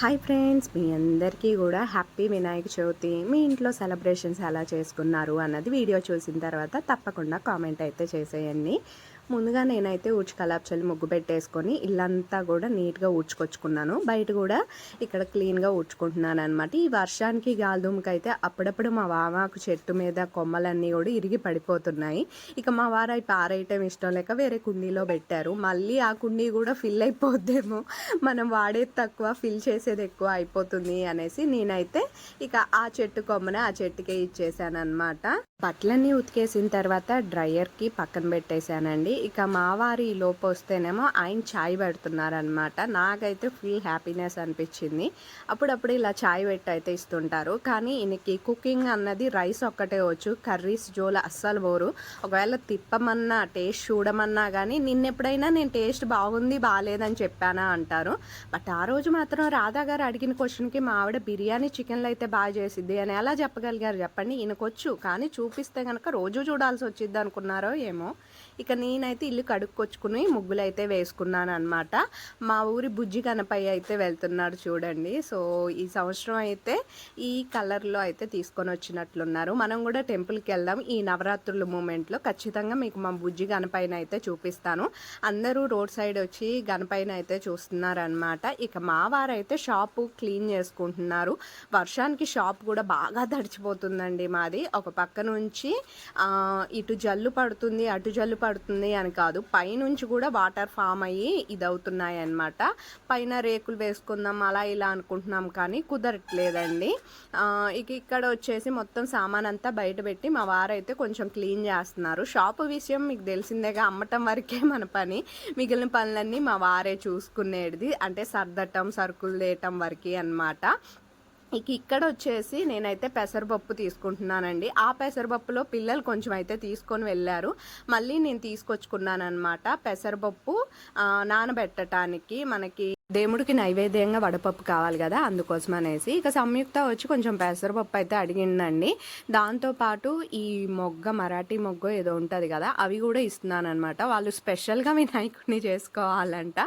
Hi friends మీ అందరికీ కూడా happy Vinayaka Chavithi మీ ఇంట్లో సెలబ్రేషన్స్ ఎలా చేసుకున్నారు అన్నది వీడియో చూసిన తర్వాత తప్పకుండా కామెంట్ అయితే చేసేయండి. ముందుగా నేనైతే ఊడ్చి ముగ్గు పెట్టేసుకొని ఇల్లంతా కూడా నీట్గా ఊడ్చుకొచ్చుకున్నాను. బయట కూడా ఇక్కడ క్లీన్గా ఊడ్చుకుంటున్నాను అనమాట ఈ వర్షానికి గాలిదుమ్కి అయితే అప్పుడప్పుడు మా వామాకు చెట్టు మీద కొమ్మలన్నీ కూడా ఇరిగి పడిపోతున్నాయి. ఇక మా వారు అవి పారేయటం ఇష్టం లేక వేరే కుండీలో పెట్టారు. మళ్ళీ ఆ కుండీ కూడా ఫిల్ అయిపోద్దేమో. మనం వాడేది తక్కువ ఫిల్ చేసేది ఎక్కువ అయిపోతుంది అనేసి నేనైతే ఇక ఆ చెట్టు కొమ్మనే ఆ చెట్టుకే ఇచ్చేసాను అనమాట బట్టలన్నీ ఉతికేసిన తర్వాత డ్రయర్కి పక్కన పెట్టేశానండి. ఇక మావారి లోపు వస్తేనేమో ఆయన ఛాయ్ పెడుతున్నారనమాట నాకైతే ఫుల్ హ్యాపీనెస్ అనిపించింది. అప్పుడప్పుడు ఇలా ఛాయ్ పెట్టి అయితే ఇస్తుంటారు. కానీ ఈయనకి కుకింగ్ అన్నది రైస్ ఒక్కటే వచ్చు కర్రీస్ జోల అస్సలు పోరు. ఒకవేళ తిప్పమన్నా టేస్ట్ చూడమన్నా కానీ నిన్నెప్పుడైనా నేను టేస్ట్ బాగుంది బాగాలేదని చెప్పానా అంటారు. బట్ ఆ రోజు మాత్రం రాధా గారు అడిగిన క్వశ్చన్కి మా ఆవిడ బిర్యానీ చికెన్లు అయితే బాగా చేసిద్ది అని ఎలా చెప్పగలిగారు చెప్పండి? ఈయనకొచ్చు. కానీ చూపిస్తే కనుక రోజు చూడాల్సి వచ్చింది అనుకున్నారో ఏమో. ఇక నేనైతే ఇల్లు కడుక్కొచ్చుకుని ముగ్గులు అయితే వేసుకున్నాను అనమాట మా ఊరి బుజ్జి కనపై అయితే వెళ్తున్నాడు చూడండి. సో ఈ సంవత్సరం అయితే ఈ కలర్లో అయితే తీసుకొని వచ్చినట్లున్నారు. మనం కూడా టెంపుల్కి వెళ్దాం. ఈ నవరాత్రుల మూమెంట్లో ఖచ్చితంగా మీకు మా బుజ్జి గణపైన అయితే చూపిస్తాను. అందరూ రోడ్ సైడ్ వచ్చి గణపైన అయితే చూస్తున్నారనమాట ఇక మా వారైతే షాపు క్లీన్ చేసుకుంటున్నారు. వర్షానికి షాప్ కూడా బాగా తడిచిపోతుందండి మాది. ఒక పక్క నుంచి ఇటు జల్లు పడుతుంది అటు జల్లు పడుతుంది పడుతుంది అని కాదు. పైనుంచి కూడా వాటర్ ఫామ్ అయ్యి ఇది అవుతున్నాయి అనమాట పైన రేకులు వేసుకుందాం అలా ఇలా అనుకుంటున్నాం కానీ కుదరట్లేదండి. ఇక ఇక్కడ వచ్చేసి మొత్తం సామాన్ అంతా బయట పెట్టి మా వారైతే కొంచెం క్లీన్ చేస్తున్నారు. షాపు విషయం మీకు తెలిసిందేగా అమ్మటం వరకే మన పని. మిగిలిన పనులన్నీ మా వారే చూసుకునేది. అంటే సర్దటం సరుకులు తేయటం వరకే అన్నమాట. ఇక ఇక్కడ వచ్చేసి నేనైతే పెసరపప్పు తీసుకుంటున్నానండి. ఆ పెసరపప్పులో పిల్లలు కొంచెం అయితే తీసుకొని వెళ్ళారు. మళ్ళీ నేను తీసుకొచ్చుకున్నాను అనమాట పెసరపప్పు నానబెట్టడానికి మనకి దేవుడికి నైవేద్యంగా వడపప్పు కావాలి కదా అందుకోసం అనేసి. ఇక సంయుక్త వచ్చి కొంచెం పెసరపప్పు అయితే అడిగిందండి. దాంతోపాటు ఈ మొగ్గ మరాఠీ మొగ్గ ఏదో ఉంటుంది కదా అవి కూడా ఇస్తున్నాను అనమాట వాళ్ళు స్పెషల్గా వినాయకుడిని చేసుకోవాలంట.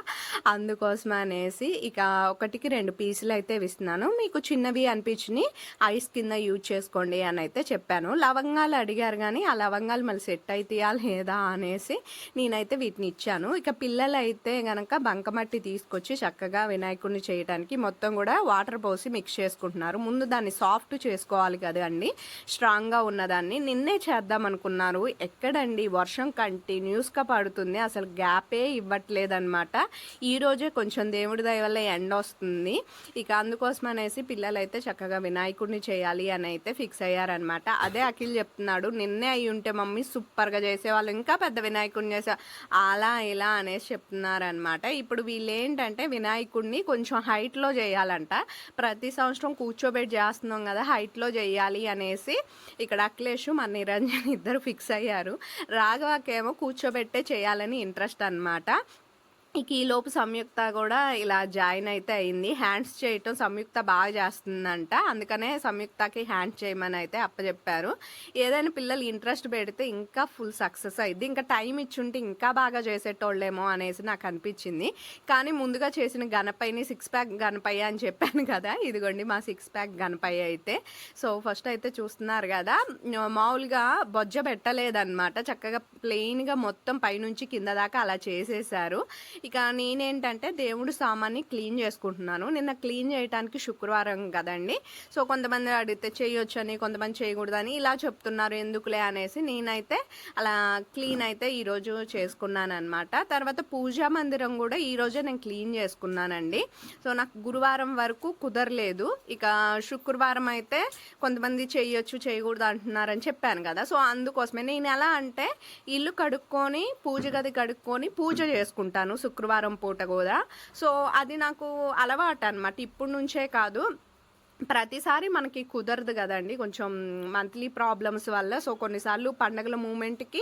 అందుకోసం అనేసి ఇక ఒకటికి రెండు పీసులు అయితే ఇస్తున్నాను. మీకు చిన్నవి అనిపించినవి ఐస్ కింద యూజ్ చేసుకోండి అని అయితే చెప్పాను. లవంగాలు అడిగారు కానీ ఆ లవంగాలు మళ్ళీ సెట్ అవుతాయా లేదా అనేసి నేనైతే వీటిని ఇచ్చాను. ఇక పిల్లలు అయితే కనుక బంకమట్టి తీసుకొచ్చి చక్కగా వినాయకుడిని చేయడానికి మొత్తం కూడా వాటర్ పోసి మిక్స్ చేసుకుంటున్నారు. ముందు దాన్ని సాఫ్ట్ చేసుకోవాలి కదండి స్ట్రాంగ్గా ఉన్నదాన్ని నిన్నే చేద్దాం అనుకున్నారు. ఎక్కడండి? వర్షం కంటిన్యూస్గా పడుతుంది. అసలు గ్యాపే ఇవ్వట్లేదన్నమాట. ఈ రోజే కొంచెం దేవుడి దయ వల్ల ఎండ వస్తుంది. ఇక అందుకోసం అనేసి పిల్లలైతే చక్కగా వినాయకుడిని చేయాలి అని అయితే ఫిక్స్ అయ్యారనమాట అదే అఖిల్ చెప్తున్నాడు నిన్నే అయి ఉంటే మమ్మీ సూపర్గా చేసేవాళ్ళు. ఇంకా పెద్ద వినాయకుడిని చేసే అలా ఇలా అనేసి చెప్తున్నారనమాట ఇప్పుడు వీళ్ళు ఏంటంటే వినాయకుడిని కొంచెం హైట్లో చేయాలంట. ప్రతి సంవత్సరం కూర్చోబెట్టి చేస్తున్నాం కదా హైట్లో చేయాలి అనేసి ఇక్కడ అఖిలేష్ మన నిరంజన్ ఇద్దరు ఫిక్స్ అయ్యారు. రాఘవకేమో కూర్చోబెట్టే చేయాలని ఇంట్రెస్ట్ అన్నమాట. ఇక ఈ లోపు సంయుక్త కూడా ఇలా జాయిన్ అయితే అయింది. హ్యాండ్స్ చేయటం సంయుక్త బాగా చేస్తుందంట. అందుకనే సంయుక్తకి హ్యాండ్స్ చేయమని అయితే అప్పచెప్పారు ఏదైనా పిల్లలు ఇంట్రెస్ట్ పెడితే ఇంకా ఫుల్ సక్సెస్ అయింది ఇంకా టైం ఇచ్చుంటే ఇంకా బాగా చేసేటోళ్ళేమో అనేసి నాకు అనిపించింది. కానీ ముందుగా చేసిన గణపయ్యని సిక్స్ ప్యాక్ గణపయ్య అని చెప్పాను కదా. ఇదిగోండి మా సిక్స్ ప్యాక్ గణపయ్య అయితే. సో ఫస్ట్ అయితే చూస్తున్నారు కదా. మామూలుగా బొజ్జ పెట్టలేదన్నమాట. చక్కగా ప్లెయిన్గా మొత్తం పైనుంచి కింద దాకా అలా చేసేసారు. ఇక నేనేంటంటే దేవుడు సామాన్ని క్లీన్ చేసుకుంటున్నాను. నిన్న క్లీన్ చేయడానికి శుక్రవారం కదండి. సో కొంతమంది అడిగితే చేయొచ్చని కొంతమంది చేయకూడదని ఇలా చెప్తున్నారు ఎందుకులే అనేసి నేనైతే అలా క్లీన్ అయితే ఈరోజు చేసుకున్నాను అనమాట తర్వాత పూజా మందిరం కూడా ఈరోజే నేను క్లీన్ చేసుకున్నానండి. సో నాకు గురువారం వరకు కుదరలేదు. ఇక శుక్రవారం అయితే కొంతమంది చేయొచ్చు చేయకూడదు అంటున్నారని చెప్పాను కదా. సో అందుకోసమే నేను ఎలా అంటే ఇల్లు కడుక్కొని పూజ గది కడుక్కొని పూజ చేసుకుంటాను శుక్రవారం పూట కూడా. సో అది నాకు అలవాటు అనమాట ఇప్పటి నుంచే కాదు. ప్రతిసారి మనకి కుదరదు కదండి. కొంచెం మంత్లీ ప్రాబ్లమ్స్ వల్ల. సో కొన్నిసార్లు పండగల మూమెంట్కి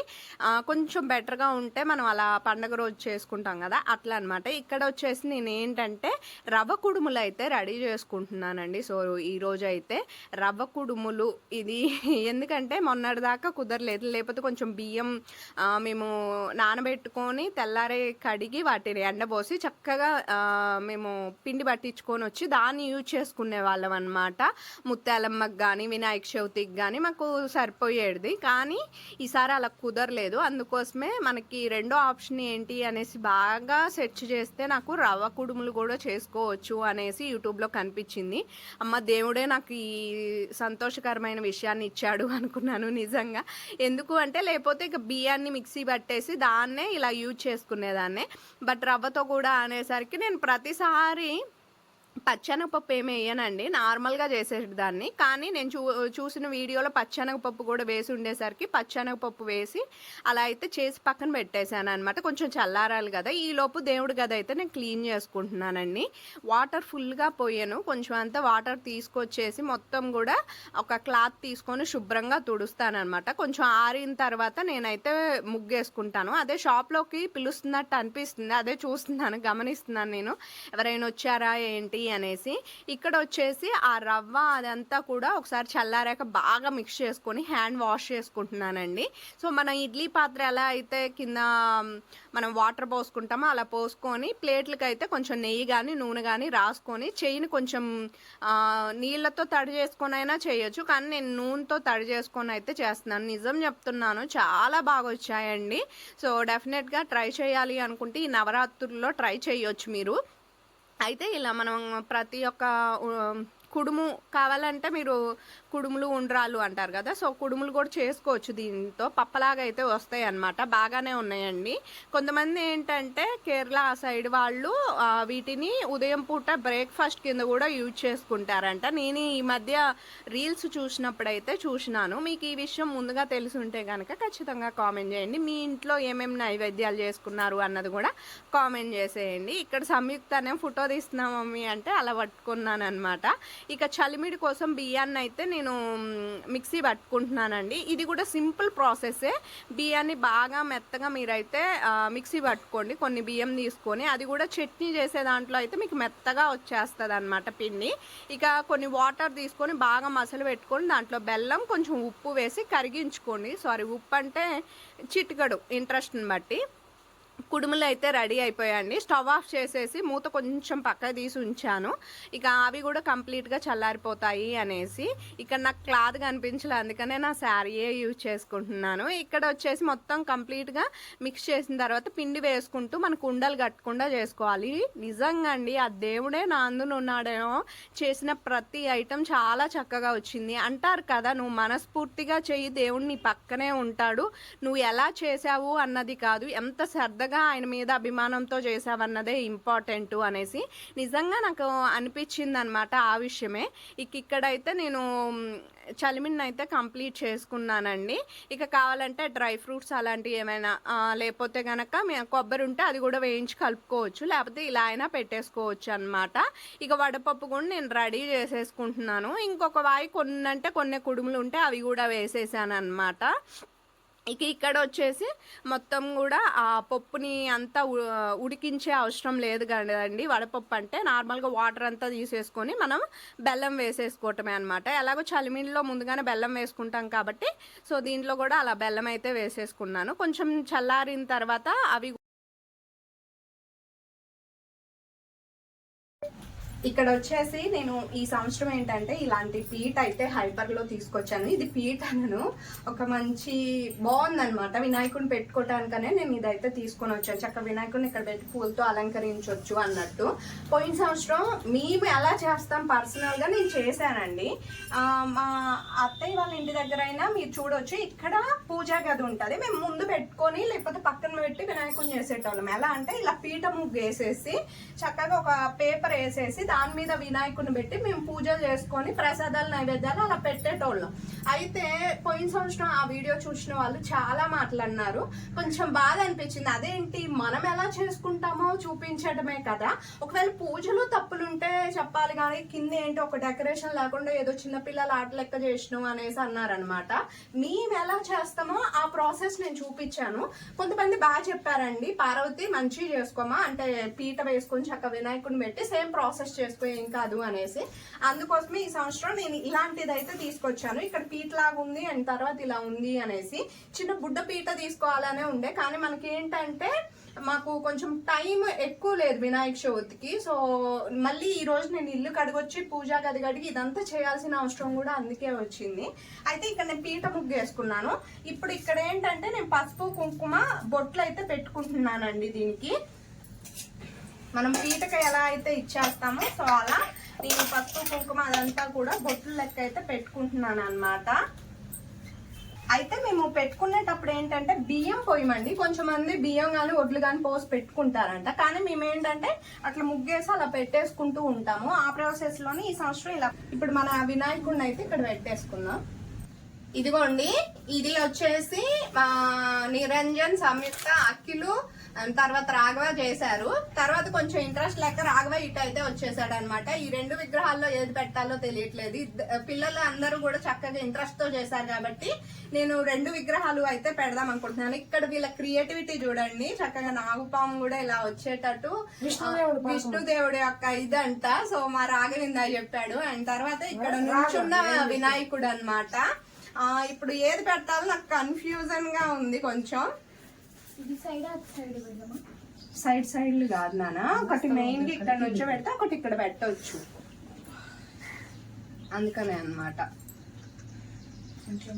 కొంచెం బెటర్గా ఉంటే మనం అలా పండగ రోజు చేసుకుంటాం కదా. అట్లా అనమాట ఇక్కడ వచ్చేసి నేను ఏంటంటే రవ్వ కుడుములు అయితే రెడీ చేసుకుంటున్నానండి. సో ఈరోజు అయితే రవ్వ కుడుములు ఇది ఎందుకంటే మొన్నటిదాకా కుదరలేదు. లేకపోతే కొంచెం బియ్యం మేము నానబెట్టుకొని తెల్లారే కడిగి వాటిని ఎండబోసి చక్కగా మేము పిండి పట్టించుకొని వచ్చి దాన్ని యూజ్ చేసుకునే వాళ్ళం అనమాట ముత్యాలమ్మకి కానీ వినాయక చవితికి కానీ మాకు సరిపోయేది. కానీ ఈసారి అలా కుదరలేదు. అందుకోసమే మనకి రెండో ఆప్షన్ ఏంటి అనేసి బాగా సెర్చ్ చేస్తే నాకు రవ్వ కుడుములు కూడా చేసుకోవచ్చు అనేసి యూట్యూబ్లో కనిపించింది. అమ్మ దేవుడే నాకు ఈ సంతోషకరమైన విషయాన్ని ఇచ్చాడు అనుకున్నాను నిజంగా. ఎందుకు అంటే లేకపోతే ఇక బియ్యాన్ని మిక్సీ పట్టేసి దాన్నే ఇలా యూజ్ చేసుకునేదాన్నే. బట్ రవ్వతో కూడా అనేసరికి నేను ప్రతిసారి పచ్చెనగపప్పు ఏమి వేయనండి. నార్మల్గా చేసేదాన్ని. కానీ నేను చూ చూసిన వీడియోలో పచ్చెనగపప్పు కూడా వేసి ఉండేసరికి పచ్చెనగపప్పు వేసి అలా అయితే చేసి పక్కన పెట్టేశాను అనమాట కొంచెం చల్లారాలి కదా. ఈలోపు దేవుడి గది అయితే నేను క్లీన్ చేసుకుంటున్నానండి. వాటర్ ఫుల్గా పోయాను. కొంచెం అంతా వాటర్ తీసుకొచ్చేసి మొత్తం కూడా ఒక క్లాత్ తీసుకొని శుభ్రంగా తుడుస్తానమాట కొంచెం ఆరిన తర్వాత నేనైతే ముగ్గేసుకుంటాను. అదే షాప్లోకి పిలుస్తున్నట్టు అనిపిస్తుంది. అదే చూస్తున్నాను గమనిస్తున్నాను నేను. ఎవరైనా వచ్చారా ఏంటి? అనేసి ఇక్కడ వచ్చేసి ఆ రవ్వ అదంతా కూడా ఒకసారి చల్లారాక బాగా మిక్స్ చేసుకొని హ్యాండ్ వాష్ చేసుకుంటున్నానండి. సో మన ఇడ్లీ పాత్ర ఎలా అయితే కింద మనం వాటర్ పోసుకుంటామో అలా పోసుకొని ప్లేట్లకి అయితే కొంచెం నెయ్యి కానీ నూనె కానీ రాసుకొని చెయ్యిని కొంచెం నీళ్ళతో తడి చేసుకొని అయినా చేయొచ్చు. కానీ నేను నూనెతో తడి చేసుకొని అయితే చేస్తున్నాను. నిజం చెప్తున్నాను చాలా బాగా వచ్చాయండి. సో డెఫినెట్గా ట్రై చేయాలి అనుకుంటే ఈ నవరాత్రుల్లో ట్రై చేయొచ్చు మీరు. అయితే ఇలా మనం ప్రతి ఒక్క కుడుము కావాలంటే మీరు కుడుములు ఉండ్రాలు అంటారు కదా సో కుడుములు కూడా చేసుకోవచ్చు దీంతో. పప్పలాగా అయితే వస్తాయి అన్నమాట బాగానే ఉన్నాయండి. కొంతమంది ఏంటంటే కేరళ ఆ సైడ్ వాళ్ళు వీటిని ఉదయం పూట బ్రేక్ఫాస్ట్ కింద కూడా యూజ్ చేసుకుంటారంట. నేను ఈ మధ్య రీల్స్ చూసినప్పుడైతే చూసినాను. మీకు ఈ విషయం ముందుగా తెలిసి ఉంటే కనుక ఖచ్చితంగా కామెంట్ చేయండి. మీ ఇంట్లో ఏమేమి నైవేద్యాలు చేసుకున్నారు అన్నది కూడా కామెంట్ చేసేయండి. ఇక్కడ సంయుక్తనే ఫోటో తీస్తున్నాం మమ్మీ అంటే అలా పట్టుకున్నాను అనమాట ఇక చలిమిడి కోసం బియ్యాన్ని అయితే నేను మిక్సీ పట్టుకుంటున్నానండి. ఇది కూడా సింపుల్ ప్రాసెస్సే బియ్యాన్ని బాగా మెత్తగా మీరైతే మిక్సీ పట్టుకోండి కొన్ని బియ్యం తీసుకొని. అది కూడా చట్నీ చేసే దాంట్లో అయితే మీకు మెత్తగా వచ్చేస్తుంది అనమాట పిండి. ఇక కొన్ని వాటర్ తీసుకొని బాగా మసలు పెట్టుకొని దాంట్లో బెల్లం కొంచెం ఉప్పు వేసి కరిగించుకోండి. సారీ ఉప్పు అంటే చిటికడు ఇంట్రెస్ట్ని బట్టి. కుడుములు అయితే రెడీ అయిపోయాయండి. స్టవ్ ఆఫ్ చేసేసి మూత కొంచెం పక్క తీసి ఉంచాను. ఇక అవి కూడా కంప్లీట్గా చల్లారిపోతాయి అనేసి. ఇక్కడ నాకు క్లాత్ కనిపించలే అందుకనే నా శారీయే యూజ్ చేసుకుంటున్నాను. ఇక్కడ వచ్చేసి మొత్తం కంప్లీట్గా మిక్స్ చేసిన తర్వాత పిండి వేసుకుంటూ మన కుండలు కట్టకుండా చేసుకోవాలి. నిజంగా అండి ఆ దేవుడే నా అందులో ఉన్నాడేమో చేసిన ప్రతి ఐటెం చాలా చక్కగా వచ్చింది. అంటారు కదా నువ్వు మనస్ఫూర్తిగా చెయ్యి దేవుడు నీ పక్కనే ఉంటాడు. నువ్వు ఎలా చేసావు అన్నది కాదు. ఎంత శ్రద్ధగా ఆయన మీద అభిమానంతో చేసావన్నదే ఇంపార్టెంట్ అనేసి నిజంగా నాకు అనిపించింది అనమాట ఆ విషయమే. ఇక ఇక్కడైతే నేను చలిమిని అయితే కంప్లీట్ చేసుకున్నానండి. ఇక కావాలంటే డ్రై ఫ్రూట్స్ అలాంటివి ఏమైనా లేకపోతే కనుక కొబ్బరి ఉంటే అది కూడా వేయించి కలుపుకోవచ్చు. లేకపోతే ఇలా అయినా పెట్టేసుకోవచ్చు అనమాట ఇక వడపప్పు కూడా నేను రెడీ చేసేసుకుంటున్నాను. ఇంకొక వాయి కొన్ని అంటే కొన్ని కుడుములు ఉంటే అవి కూడా వేసేసాను అనమాట ఇక ఇక్కడ వచ్చేసి మొత్తం కూడా ఆ పప్పుని అంతా ఉడికించే అవసరం లేదు కదండి. వడపప్పు అంటే నార్మల్గా వాటర్ అంతా తీసేసుకొని మనం బెల్లం వేసేసుకోవటమే అనమాట ఎలాగో చలిమిడిలో ముందుగానే బెల్లం వేసుకుంటాం కాబట్టి సో దీంట్లో కూడా అలా బెల్లం అయితే వేసేసుకున్నాను. కొంచెం చల్లారిన తర్వాత అవి ఇక్కడ వచ్చేసి నేను ఈ సంవత్సరం ఏంటంటే ఇలాంటి పీట్ అయితే హైపర్లో తీసుకొచ్చాను. ఇది పీట్ అనను. ఒక మంచి బాగుందనమాట వినాయకుడిని పెట్టుకోవటానికనే నేను ఇదైతే తీసుకొని వచ్చాను చక్క వినాయకుడిని ఇక్కడ పెట్టి పూలతో అలంకరించవచ్చు అన్నట్టు. పోయిన సంవత్సరం మేము ఎలా చేస్తాం పర్సనల్గా నేను చేశానండి. మా అత్తయ్య వాళ్ళ ఇంటి దగ్గర అయినా మీరు చూడొచ్చు. ఇక్కడ పూజా గది ఉంటుంది. మేము ముందు పెట్టుకొని లేకపోతే పక్కన పెట్టి వినాయకుడిని చేసేటోళ్ళం. ఎలా అంటే ఇలా పీట ముగ్గు వేసేసి చక్కగా ఒక పేపర్ వేసేసి దాని మీద వినాయకుడిని పెట్టి మేము పూజలు చేసుకొని ప్రసాదాలు నైవేద్యాలు అలా పెట్టేటోళ్ళం. అయితే పోయిన సంవత్సరం ఆ వీడియో చూసిన వాళ్ళు చాలా మాట్లాడినారు. కొంచెం బాధ అనిపించింది. అదేంటి? మనం ఎలా చేసుకుంటామో చూపించడమే కదా. ఒకవేళ పూజలు తప్పులుంటే చెప్పాలి కానీ కింద ఏంటి ఒక డెకరేషన్ లేకుండా ఏదో చిన్నపిల్లలు ఆట లెక్క చేసినాం అనేసి అన్నారనమాట మేము ఎలా చేస్తామో ఆ ప్రాసెస్ నేను చూపించాను. కొంతమంది బాగా చెప్పారండి. పార్వతి మంచిగా చేసుకోమా? అంటే పీట వేసుకొని చక్క వినాయకుడిని పెట్టి సేమ్ ప్రాసెస్ చేసుకో ఏం కాదు అనేసి. అందుకోసమే ఈ సంవత్సరం నేను ఇలాంటిది అయితే తీసుకొచ్చాను. ఇక్కడ పీట లాగా ఉంది అండ్ తర్వాత ఇలా ఉంది అనేసి. చిన్న బుడ్డ పీట తీసుకోవాలనే ఉండే. కానీ మనకి ఏంటంటే మాకు కొంచెం టైం ఎక్కువ లేదు వినాయక చవితికి. సో మళ్ళీ ఈ రోజు నేను ఇల్లు కడిగొచ్చి పూజా గది కడిగి ఇదంతా చేయాల్సిన అవసరం కూడా అందుకే వచ్చింది. అయితే ఇక్కడ నేను పీట ముగ్గు వేసుకున్నాను. ఇప్పుడు ఇక్కడ ఏంటంటే నేను పసుపు కుంకుమ బొట్లు అయితే పెట్టుకుంటున్నానండి దీనికి. మనం పీటక ఎలా అయితే ఇచ్చేస్తామో సో అలా నేను పసుపు కుంకుమ అదంతా కూడా బొట్లు లెక్క అయితే పెట్టుకుంటున్నాను అన్నమాట అయితే మేము పెట్టుకునేటప్పుడు ఏంటంటే బియ్యం పోయమండి. కొంచెం మంది బియ్యం కానీ ఒడ్లు కానీ పోసి పెట్టుకుంటారంట. కానీ మేము ఏంటంటే అట్లా ముగ్గేసి అలా పెట్టేసుకుంటూ ఉంటాము. ఆ ప్రాసెస్లోనే ఈ సంవత్సరం ఇలా ఇప్పుడు మన వినాయకుడిని అయితే ఇక్కడ పెట్టేసుకుందాం. ఇదిగోండి ఇది వచ్చేసి నిరంజన్ సంయుక్త అఖిలు తర్వాత రాఘవ చేశారు. తర్వాత కొంచెం ఇంట్రెస్ట్ లేక రాఘవ ఇటు అయితే వచ్చేసాడు అనమాట ఈ రెండు విగ్రహాల్లో ఏది పెట్టాలో తెలియట్లేదు. పిల్లలు అందరూ కూడా చక్కగా ఇంట్రెస్ట్తో చేశారు కాబట్టి నేను రెండు విగ్రహాలు అయితే పెడదాం అనుకుంటున్నాను. ఇక్కడ వీళ్ళ క్రియేటివిటీ చూడండి. చక్కగా నాగుపాము కూడా ఇలా వచ్చేటట్టు. విష్ణుదేవుడి యొక్క ఇదంట. సో మా రాఘవింద చెప్పాడు. అండ్ తర్వాత ఇక్కడ నుంచున్న వినాయకుడు అన్నమాట ఆ ఇప్పుడు ఏది పెట్టాలో నాకు కన్ఫ్యూజన్గా ఉంది కొంచెం. సైడ్ సైడ్ సైడ్లు కాదు నాన్న. ఒకటి మెయిన్గా ఇక్కడ నుంచి పెడితే ఒకటి ఇక్కడ పెట్టవచ్చు అందుకనే అన్నమాట. కొంచెం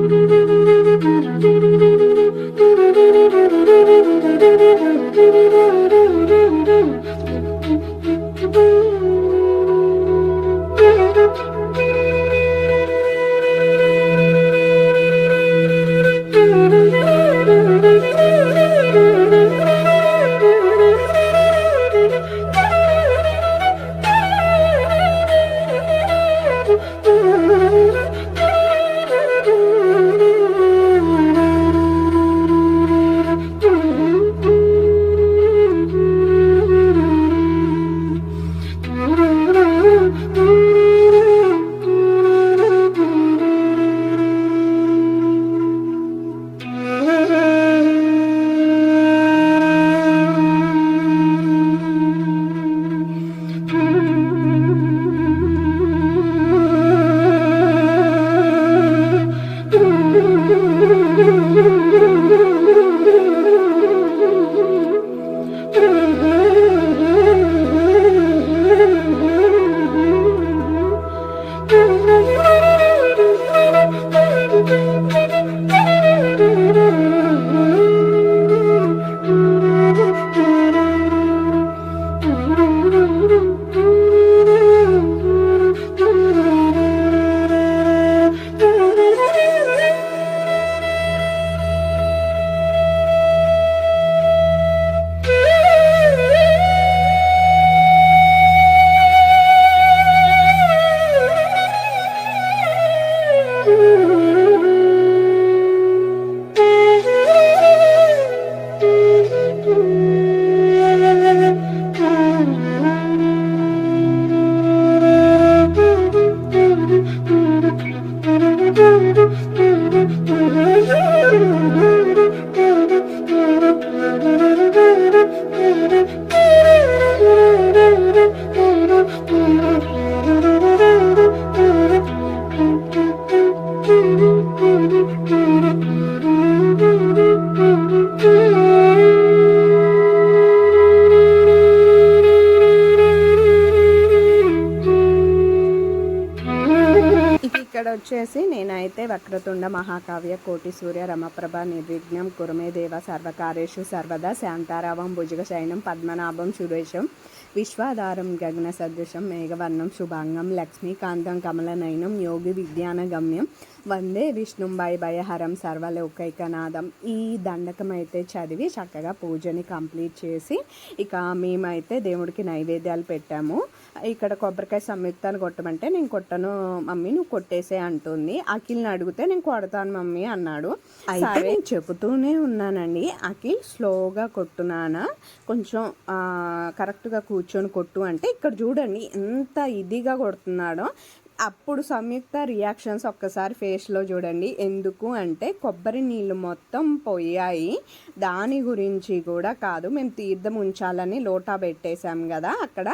వచ్చేసి నేనైతే వక్రతుండ మహాకావ్య కోటి సూర్య రమప్రభ నిర్విఘ్నం కురుమేదేవ సర్వకార్యేషు సర్వదా శాంతారావం భుజగ శయనం పద్మనాభం సురేశం విశ్వాధారం గగన సదృశం మేఘవర్ణం శుభాంగం లక్ష్మీకాంతం కమలనయనం యోగి విజ్ఞానగమ్యం వందే విష్ణుం భయ భయహరం సర్వలోకైకనాథం ఈ దండకం అయితే చదివి చక్కగా పూజని కంప్లీట్ చేసి ఇక మేమైతే దేవుడికి నైవేద్యాలు పెట్టాము. ఇక్కడ కొబ్బరికాయ సంయుక్తాన్ని కొట్టమంటే నేను కొట్టను మమ్మీ నువ్వు కొట్టేసే అంటుంది. అఖిల్ని అడిగితే నేను కొడతాను మమ్మీ అన్నాడు. అయితే నేను చెబుతూనే ఉన్నానండి. అఖిల్ స్లోగా కొట్టునానా? కొంచెం కరెక్ట్గా కూర్చొని కొట్టు అంటే ఇక్కడ చూడండి ఎంత ఇదిగా కొడుతున్నాడో. అప్పుడు సంయుక్త రియాక్షన్స్ ఒక్కసారి ఫేస్లో చూడండి. ఎందుకు అంటే కొబ్బరి నీళ్ళు మొత్తం పోయాయి. దాని గురించి కూడా కాదు. మేము తీర్థం ఉంచాలని లోటా పెట్టేశాం కదా. అక్కడ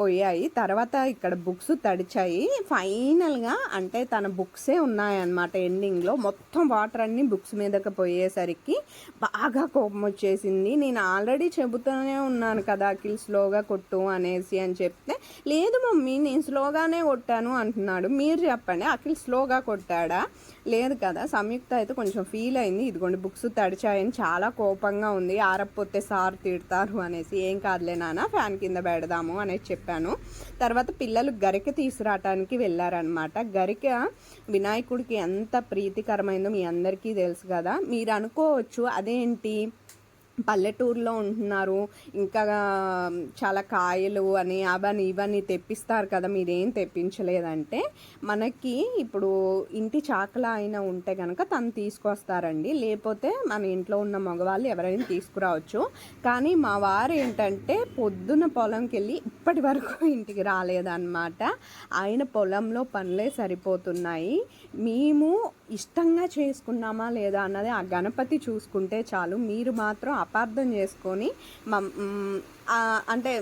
పోయాయి. తర్వాత ఇక్కడ బుక్స్ తడిచాయి. ఫైనల్గా అంటే తన బుక్సే ఉన్నాయన్నమాట ఎండింగ్లో. మొత్తం వాటర్ అన్నీ బుక్స్ మీదకి పోయేసరికి బాగా కోపం వచ్చేసింది. నేను ఆల్రెడీ చెబుతూనే ఉన్నాను కదా అఖిల్ స్లోగా కొట్టు అనేసి అని చెప్తే లేదు మమ్మీ నేను స్లోగానే కొట్టాను. అంటున్నాడు. మీరు చెప్పండి. అఖిల్ స్లోగా కొట్టాడా? లేదు కదా. సంయుక్త అయితే కొంచెం ఫీల్ అయింది. ఇదిగోండి బుక్స్ తడిచాయని చాలా కోపంగా ఉంది. ఆరపోతే సార్ తిడతారు అనేసి. ఏం కాదులే నాన్న ఫ్యాన్ కింద పెడదాము అనేసి చెప్పాను. తర్వాత పిల్లలు గరిక తీసుకురావటానికి వెళ్ళారనమాట గరిక వినాయకుడికి ఎంత ప్రీతికరమైందో మీ అందరికీ తెలుసు కదా. మీరు అనుకోవచ్చు అదేంటి? పల్లెటూరులో ఉంటున్నారు. ఇంకా చాలా కాయలు అని అవని ఇవని తెప్పిస్తారు కదా మీరేం తెప్పించలేదంటే మనకి ఇప్పుడు ఇంటి చాకల అయినా ఉంటే కనుక తను తీసుకొస్తారండి. లేకపోతే మన ఇంట్లో ఉన్న మగవాళ్ళు ఎవరైనా తీసుకురావచ్చు. కానీ మా వారు ఏంటంటే పొద్దున పొలంకి వెళ్ళి ఇప్పటి వరకు ఇంటికి రాలేదన్నమాట. ఆయన పొలంలో పనులే సరిపోతున్నాయి. మేము ఇష్టంగా చేసుకున్నామా లేదా అన్నది ఆ గణపతి చూసుకుంటే చాలు. మీరు మాత్రం అపార్థం చేసుకొని మమ్- అంటే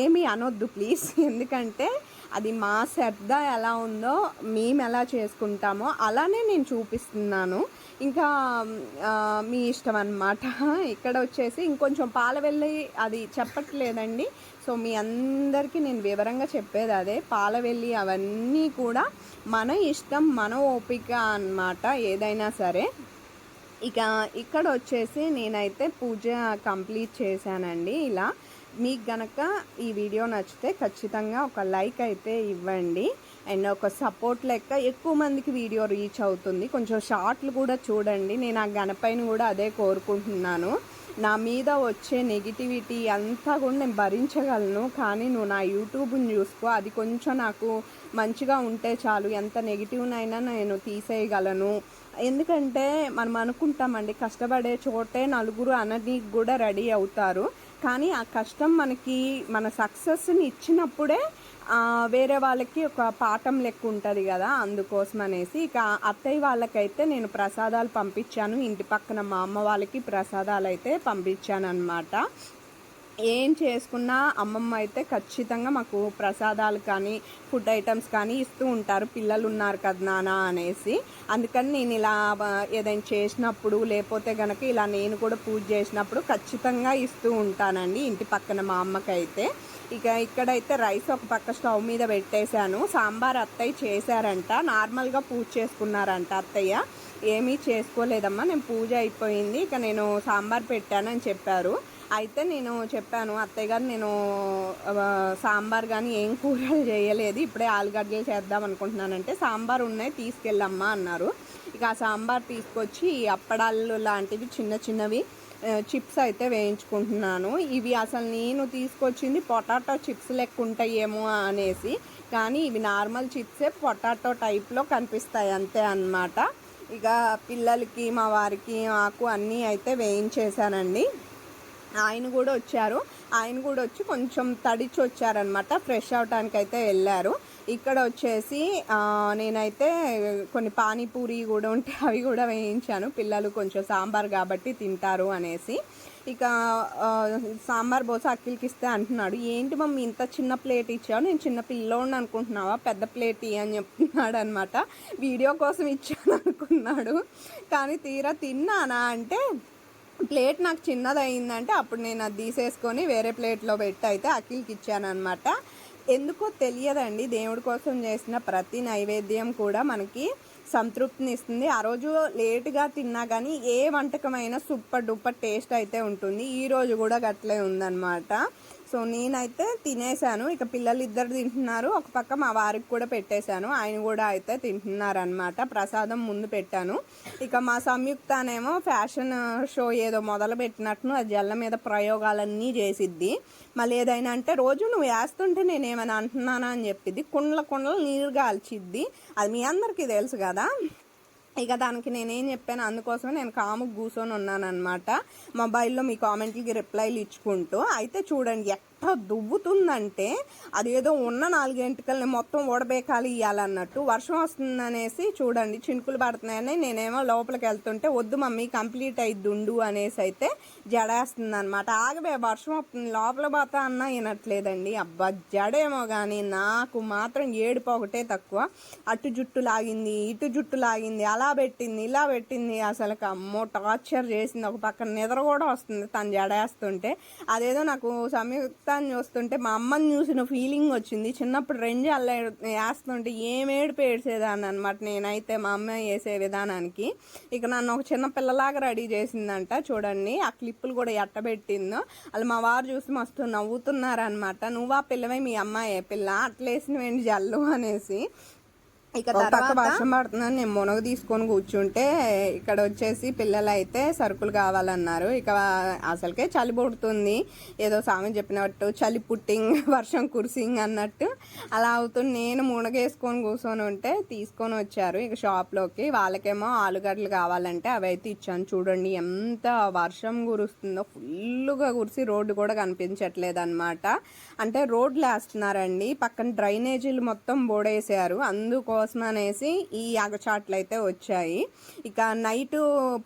ఏమీ అనొద్దు ప్లీజ్. ఎందుకంటే అది మా శ్రద్ధ ఎలా ఉందో మేము ఎలా చేసుకుంటామో అలానే నేను చూపిస్తున్నాను. ఇంకా మీ ఇష్టం అన్నమాట ఇక్కడ వచ్చేసి ఇంకొంచెం పాల వెళ్ళి అది చెప్పట్లేదండి. సో మీ అందరికీ నేను వివరంగా చెప్పేది అదే. పాల వెళ్ళి అవన్నీ కూడా మన ఇష్టం మన ఓపిక అన్నమాట ఏదైనా సరే. ఇక ఇక్కడ వచ్చేసి నేనైతే పూజ కంప్లీట్ చేశానండి ఇలా. మీకు గనక ఈ వీడియో నచ్చితే ఖచ్చితంగా ఒక లైక్ అయితే ఇవ్వండి. అండ్ ఒక సపోర్ట్ లెక్క ఎక్కువ మందికి వీడియో రీచ్ అవుతుంది. కొంచెం షార్ట్లు కూడా చూడండి. నేను ఆ గణపైన కూడా అదే కోరుకుంటున్నాను. నా మీద వచ్చే నెగిటివిటీ అంతా కూడా నేను భరించగలను. కానీ నువ్వు నా యూట్యూబ్ని చూసుకో. అది కొంచెం నాకు మంచిగా ఉంటే చాలు. ఎంత నెగిటివ్నైనా నేను తీసేయగలను. ఎందుకంటే మనం అనుకుంటామండి కష్టపడే చోటే నలుగురు అనడానికి కూడా రెడీ అవుతారు. కానీ ఆ కష్టం మనకి మన సక్సెస్ని ఇచ్చినప్పుడే వేరే వాళ్ళకి ఒక పాఠం లెక్క ఉంటుంది కదా అందుకోసం అనేసి. ఇక అత్తయ్య వాళ్ళకైతే నేను ప్రసాదాలు పంపించాను. ఇంటి పక్కన మా అమ్మ వాళ్ళకి ప్రసాదాలు అయితే పంపించాను అనమాట ఏం చేసుకున్నా అమ్మమ్మ అయితే ఖచ్చితంగా మాకు ప్రసాదాలు కానీ ఫుడ్ ఐటమ్స్ కానీ ఇస్తూ ఉంటారు. పిల్లలు ఉన్నారు కదా నాన్న అనేసి. అందుకని నేను ఇలా ఏదైనా చేసినప్పుడు లేకపోతే కనుక ఇలా నేను కూడా పూజ చేసినప్పుడు ఖచ్చితంగా ఇస్తూ ఉంటానండి ఇంటి పక్కన మా అమ్మకైతే. ఇక ఇక్కడైతే రైస్ ఒక పక్క స్టవ్ మీద పెట్టేశాను. సాంబార్ అత్తయ్య చేశారంట. నార్మల్గా పూజ చేసుకున్నారంట అత్తయ్య. ఏమీ చేసుకోలేదమ్మా. నేను పూజ అయిపోయింది. ఇక నేను సాంబార్ పెట్టానని చెప్పారు. అయితే నేను చెప్పాను అత్తయ్య గారు నేను సాంబార్ కానీ ఏం కూరలు చేయలేదు. ఇప్పుడే ఆలుగడ్డలు చేద్దాం అనుకుంటున్నానంటే సాంబార్ ఉన్నాయి తీసుకెళ్ళమ్మా అన్నారు. ఇక ఆ సాంబార్ తీసుకొచ్చి అప్పడాలు లాంటివి చిన్న చిన్నవి చిప్స్ అయితే వేయించుకుంటున్నాను. ఇవి అసలు నేను తీసుకొచ్చింది పొటాటో చిప్స్ లెక్క ఉంటాయేమో అనేసి. కానీ ఇవి నార్మల్ చిప్సే పొటాటో టైప్లో కనిపిస్తాయి అంతే అన్నమాట. ఇక పిల్లలకి మా వారికి మాకు అన్నీ అయితే వేయించేశానండి ఆయన కూడా వచ్చారు. ఆయన కూడా వచ్చి కొంచెం తడిచి వచ్చారనమాట ఫ్రెష్ అవటానికి అయితే వెళ్ళారు. ఇక్కడ వచ్చేసి నేనైతే కొన్ని పానీపూరి కూడా ఉంటే అవి కూడా వేయించాను. పిల్లలు కొంచెం సాంబార్ కాబట్టి తింటారు అనేసి. ఇక సాంబార్ బోస అక్కిలకి ఇస్తే అంటున్నాడు. ఏంటి మమ్మీ ఇంత చిన్న ప్లేట్ ఇచ్చావు? నేను చిన్న పిల్లోడిని అనుకుంటున్నావా? పెద్ద ప్లేట్ అని చెప్తున్నాడు అనమాట వీడియో కోసం ఇచ్చాను అనుకున్నాడు. కానీ తీరా తిన్నానా అంటే ప్లేట్ నాకు చిన్నది అయిందంటే అప్పుడు నేను అది తీసేసుకొని వేరే ప్లేట్లో పెట్టి అయితే అఖిల్కి ఇచ్చానమాట ఎందుకో తెలియదండి. దేవుడి కోసం చేసిన ప్రతి నైవేద్యం కూడా మనకి సంతృప్తిని ఇస్తుంది. ఆ రోజు లేటుగా తిన్నా కానీ ఏ వంటకమైనా సూపర్ డూపర్ టేస్ట్ అయితే ఉంటుంది. ఈ రోజు కూడా గట్లే ఉందన్నమాట. సో నేనైతే తినేసాను ఇక పిల్లలు ఇద్దరు తింటున్నారు. ఒక పక్క మా వారికి కూడా పెట్టేశాను. ఆయన కూడా అయితే తింటున్నారు అనమాట ప్రసాదం ముందు పెట్టాను. ఇక మా సంయుక్తనేమో ఫ్యాషన్ షో ఏదో మొదలు పెట్టినట్టు ఆ జల్ల మీద ప్రయోగాలన్నీ చేసిద్ది. మళ్ళీ ఏదైనా అంటే రోజు నువ్వు వేస్తుంటే నేను ఏమైనా అంటున్నానా అని చెప్పిద్ది. కుండల కుండలు నీరు కాల్చిద్ది అది మీ అందరికీ తెలుసు కదా. ఇక దానికి నేనేం చెప్పాను అందుకోసమే నేను కాము కూర్చొని ఉన్నాను అనమాట మొబైల్లో మీ కామెంట్లకి రిప్లైలు ఇచ్చుకుంటూ. అయితే చూడండి ఎంత దువ్వుతుందంటే అదేదో ఉన్న నాలుగంటికల్ని మొత్తం ఓడబేకాలి ఇవ్వాలన్నట్టు వర్షం వస్తుందనేసి చూడండి చినుకులు పడుతున్నాయని నేనేమో లోపలికి వెళ్తుంటే వద్దు మమ్మీ కంప్లీట్ అయ్యి దుండు అనేసి అయితే జడేస్తుంది అనమాట ఆగబే వర్షం వస్తుంది లోపల పోతా అన్నా వినట్లేదండి. అబ్బా జడేమో కానీ నాకు మాత్రం ఏడుపు ఒకటే తక్కువ. అటు జుట్టు లాగింది ఇటు జుట్టు లాగింది అలా పెట్టింది ఇలా పెట్టింది. అసలు అమ్మో టార్చర్ చేసింది. ఒక పక్కన నిద్ర కూడా వస్తుంది తను జడేస్తుంటే. అదేదో నాకు సంయుక్తాన్ని చూస్తుంటే మా అమ్మని చూసిన ఫీలింగ్ వచ్చింది. చిన్నప్పుడు రెండు అల్ల వేస్తుంటే ఏమేడుపు ఏడ్చేదాన్ని అనమాట నేనైతే మా అమ్మ వేసే విధానానికి. ఇక నన్ను ఒక చిన్న పిల్లలాగా రెడీ చేసిందంట చూడండి. ఆ క్లిప్పులు కూడా ఎట్టబెట్టిందో వాళ్ళు మా వారు చూసి మస్తు నవ్వుతున్నారనమాట నువ్వా పిల్లవే మీ అమ్మాయే పిల్ల అట్లేసినవేంటి జల్లు? అనేసి. ఇక తర్వాత వర్షం పడుతుందని నేను మునగ తీసుకొని కూర్చుంటే ఇక్కడ వచ్చేసి పిల్లలు అయితే సరుకులు కావాలన్నారు. ఇక అసలుకే చలి పుడుతుంది. ఏదో సామె చెప్పినట్టు చలి పుట్టింగ్ వర్షం కురిసింగ్ అన్నట్టు అలా అవుతుంది. నేను మునగేసుకొని కూర్చొని ఉంటే తీసుకొని వచ్చారు ఇక షాప్లోకి వాళ్ళకేమో ఆలుగడ్డలు కావాలంటే అవి అయితే ఇచ్చాను. చూడండి ఎంత వర్షం కురుస్తుందో ఫుల్గా కురిసి రోడ్డు కూడా కనిపించట్లేదు అనమాట అంటే రోడ్లు వేస్తున్నారండి. పక్కన డ్రైనేజీలు మొత్తం బోడేసారు. అందుకోసం అనేసి ఈ అగచాట్లు అయితే వచ్చాయి. ఇక నైట్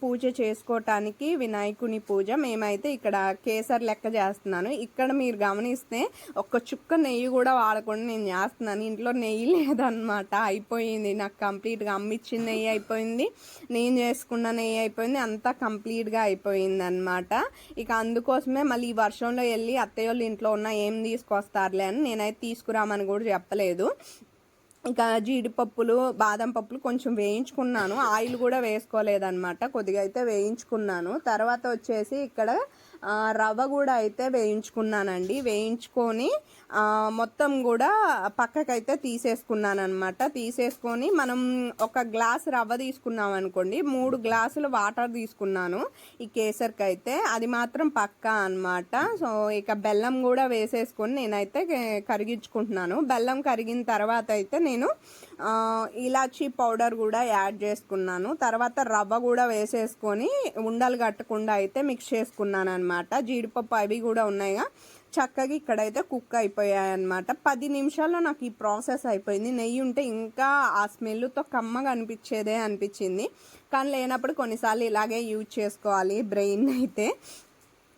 పూజ చేసుకోవటానికి వినాయకుని పూజ మేమైతే ఇక్కడ కేసర్ లెక్క చేస్తున్నాను. ఇక్కడ మీరు గమనిస్తే ఒక్క చుక్క నెయ్యి కూడా వాడకుండా నేను చేస్తున్నాను. ఇంట్లో నెయ్యి లేదనమాట అయిపోయింది. నాకు కంప్లీట్గా అమ్మిచ్చిన నెయ్యి అయిపోయింది. నేను చేసుకున్న నెయ్యి అయిపోయింది. అంతా కంప్లీట్గా అయిపోయింది అనమాట ఇక అందుకోసమే మళ్ళీ ఈ వర్షంలో వెళ్ళి అత్తయ్య ఇంట్లో ఉన్న ఏం తీసుకొస్తారులే అని నేనైతే తీసుకురామని కూడా చెప్పలేదు. ఇంకా జీడిపప్పులు బాదం పప్పులు కొంచెం వేయించుకున్నాను. ఆయిల్ కూడా వేసుకోలేదన్నమాట. కొద్దిగా అయితే వేయించుకున్నాను. తర్వాత వచ్చేసి ఇక్కడ రవ్వ కూడా అయితే వేయించుకున్నానండి. వేయించుకొని మొత్తం కూడా పక్కకైతే తీసేసుకున్నాను అనమాట తీసేసుకొని మనం ఒక గ్లాస్ రవ్వ తీసుకున్నాం అనుకోండి మూడు గ్లాసులు వాటర్ తీసుకున్నాను ఈ కేసర్కి అయితే అది మాత్రం పక్కా అన్నమాట. సో ఇక బెల్లం కూడా వేసేసుకొని నేనైతే కరిగించుకుంటున్నాను. బెల్లం కరిగిన తర్వాత అయితే నేను ఇలాచీ పౌడర్ కూడా యాడ్ చేసుకున్నాను. తర్వాత రవ్వ కూడా వేసేసుకొని ఉండలు కట్టకుండా అయితే మిక్స్ చేసుకున్నాను అనమాట అనమాట జీడిపప్పు అవి కూడా ఉన్నాయిగా. చక్కగా ఇక్కడైతే కుక్ అయిపోయాయి అనమాట పది నిమిషాల్లో నాకు ఈ ప్రాసెస్ అయిపోయింది. నెయ్యి ఉంటే ఇంకా ఆ స్మెల్తో కమ్మగా అనిపించేదే అనిపించింది. కానీ లేనప్పుడు కొన్నిసార్లు ఇలాగే యూజ్ చేసుకోవాలి బ్రెయిన్ అయితే.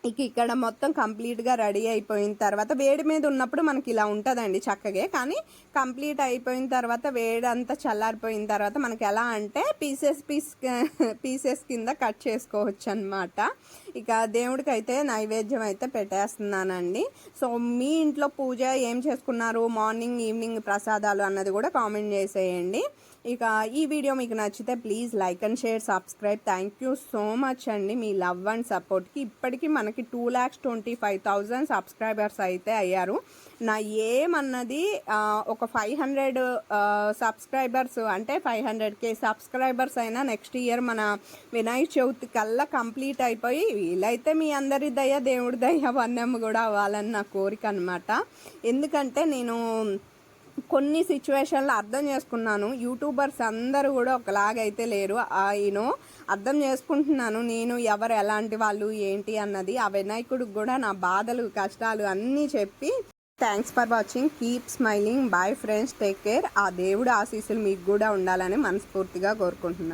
ఇక ఇక్కడ మొత్తం కంప్లీట్గా రెడీ అయిపోయిన తర్వాత వేడి మీద ఉన్నప్పుడు మనకి ఇలా ఉంటుందండి చక్కగా. కానీ కంప్లీట్ అయిపోయిన తర్వాత వేడి అంతా చల్లారిపోయిన తర్వాత మనకి ఎలా అంటే పీసెస్ పీస్ పీసెస్ కింద కట్ చేసుకోవచ్చు అనమాట ఇక దేవుడికి అయితే నైవేద్యం అయితే పెట్టేస్తున్నానండి. సో మీ ఇంట్లో పూజ ఏం చేసుకున్నారు? మార్నింగ్ ఈవినింగ్ ప్రసాదాలు అన్నది కూడా కామెంట్ చేసేయండి. ఇక ఈ వీడియో మీకు నచ్చితే please like and share subscribe. Thank you so much అండి. మీ లవ్ అండ్ సపోర్ట్కి ఇప్పటికీ మనకి two lakhs twenty five thousand subscribers అయితే అయ్యారు. నా ఏమన్నది ఒక ఫైవ్ హండ్రెడ్ సబ్స్క్రైబర్స్ అంటే ఫైవ్ హండ్రెడ్ కే సబ్స్క్రైబర్స్ అయినా నెక్స్ట్ ఇయర్ మన వినాయక చవితి కల్లా కంప్లీట్ అయిపోయి వీలైతే మీ అందరి దయ దేవుడి దయ వన్నెమ్మ కూడా అవ్వాలని నా కోరిక అనమాట ఎందుకంటే నేను కొన్ని సిచ్యువేషన్లో అర్థం చేసుకున్నాను. యూట్యూబర్స్ అందరూ కూడా ఒకలాగైతే లేరు. ఆయన అర్థం చేసుకుంటున్నాను నేను ఎవరు ఎలాంటి వాళ్ళు ఏంటి అన్నది. ఆ వినాయకుడికి కూడా నా బాధలు కష్టాలు అన్నీ చెప్పి thanks for watching keep smiling bye friends take care ఆ దేవుడి ఆశీస్సులు మీకు కూడా ఉండాలని మనస్ఫూర్తిగా కోరుకుంటున్నాను.